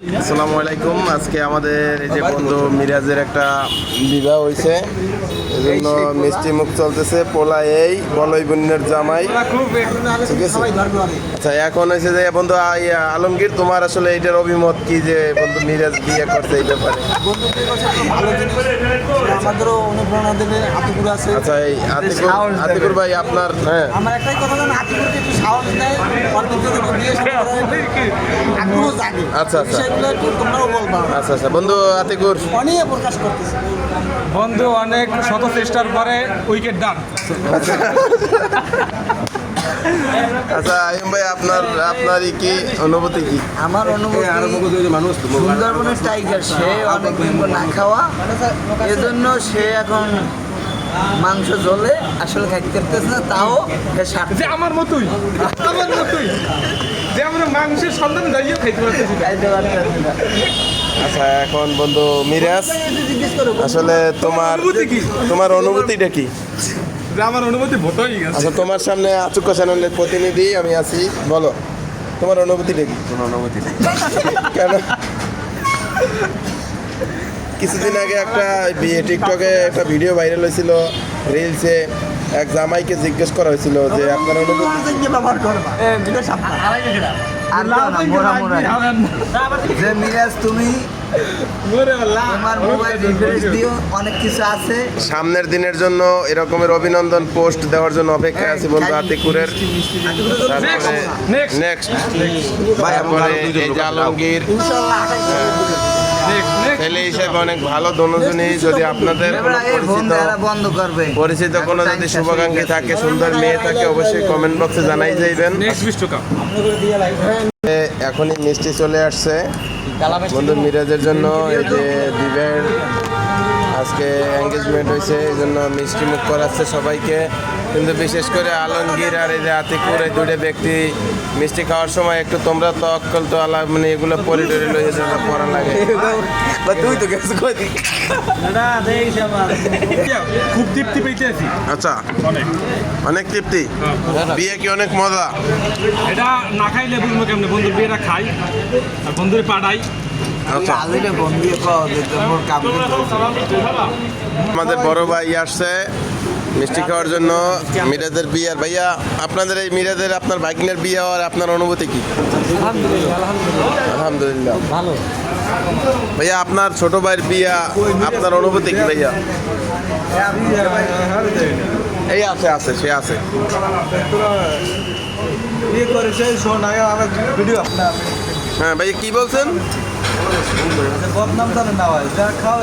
আসসালামু আলাইকুম। আজকে আমাদের এই যে বন্ধু মিরাজের একটা বিবাহ হয়েছে এই জন্য মিষ্টি মুখ চলতেছে। পোলা এই বলই বোনের জামাই। ঠিক আছে? আচ্ছা এখন হয়েছে যে বন্ধু আলমগীর তোমার আসলে এইটার অভিমত কি যে বন্ধু মিরাজ বিয়ে করছে এই ব্যাপারে? আচ্ছা এই আতিকুর আতিকুর ভাই আপনার হ্যাঁ। আমার একটাই কথা আতিকুরকে একটু সাহস দেয় আচ্ছা, আচ্ছা। সেগুলো একটু তোমরাও বলবা। আচ্ছা আচ্ছা। বন্ধু আতিকুর। অনেক প্রকাশ করতেছে। বন্ধু অনেক শত চেষ্টার পরে উইকেট ডান আচ্ছা। আইম ভাই আপনার আপনারই কি অনুভূতি কি? আমার অনুভূতি সুন্দরবনের টাইগার সে অনেক না খাওয়া। এজন্য সে এখন মাংস জ্বলে আসলে খাইতে পারতেছে না তাও যে আমার মতোই আমার মতোই। যে আমরা মাংসের সন্ধান দাঁড়িয়ে খাইতে পারতেছি আচ্ছা এখন বন্ধু মিরাজ আসলে তোমার তোমার অনুভূতিটা কি? আমার অনুভূতি ভোটই গেছে। আচ্ছা তোমার সামনে আচুক্য চ্যানেলের প্রতিনিধি আমি আছি বলো। তোমার অনুভূতিটা কি? কোনো অনুভূতি নেই কেন? কিছুদিন আগে একটা বিয়ে টিকটকে একটা ভিডিও ভাইরাল হয়েছিল রিলসে এক জামাইকে জিজ্ঞেস করা হয়েছিল যে আপনার অনুভূতি ব্যবহার করবা। যে মিরাজ তুমি তোমার মোবাইল রিফ্রেশ দিও অনেক কিছু আছে। সামনের দিনের জন্য এরকমের অভিনন্দন পোস্ট দেওয়ার জন্য অপেক্ষায় আছি বন্ধু আতিকুরের। তারপরে নেক্সট ভাই, তারপরে এই যে আলমগীর। ছেলে হিসেবে অনেক ভালো দনুজনই যদি আপনাদের পরিচিত পরিচিত কোনো যদি শুভাকাঙ্ক্ষী থাকে সুন্দর মেয়ে থাকে অবশ্যই কমেন্ট বক্সে জানাই যাইবেন। এখনই মিষ্টি চলে আসছে। বন্ধু মিরাজের জন্য এই যে বিবের আজকে এঙ্গেজমেন্ট হয়েছে এই জন্য মিষ্টি মুখ করাচ্ছে সবাইকে। কিন্তু বিশেষ করে আলমগীর আর এই যে আতিকুর এই দুটো ব্যক্তি মিষ্টি খাওয়ার সময় একটু তোমরা তো অক্কল তো আলা মানে এগুলো পরি টরি লইয়ে যেটা পড়া লাগে। তুই তো গেছিস কই খুব তৃপ্তি পেয়েছি আচ্ছা। অনেক। অনেক তৃপ্তি? বিয়ে কি অনেক মজা? এটা না খাইলে বুঝব কেমনে? বন্ধুর বিয়েটা খাই আর বন্ধুর পাঠাই। আচ্ছা। আমাদের বড় ভাই আসছে মিষ্টি খাওয়ার জন্য। মিরাজের বিয়ার। ভাইয়া আপনাদের এই মিরাজের আপনার বাইকিনের বিয়ে হওয়ার আপনার অনুভূতি কি? আলহামদুলিল্লাহ ভালো। ভাইয়া আপনার ছোট ভাইয়ের বিয়া আপনার অনুভূতি কি ভাইয়া? এই আছে আছে সে আছে। হ্যাঁ ভাইয়া কি বলছেন? বদনাম জানে না হয় যা খাও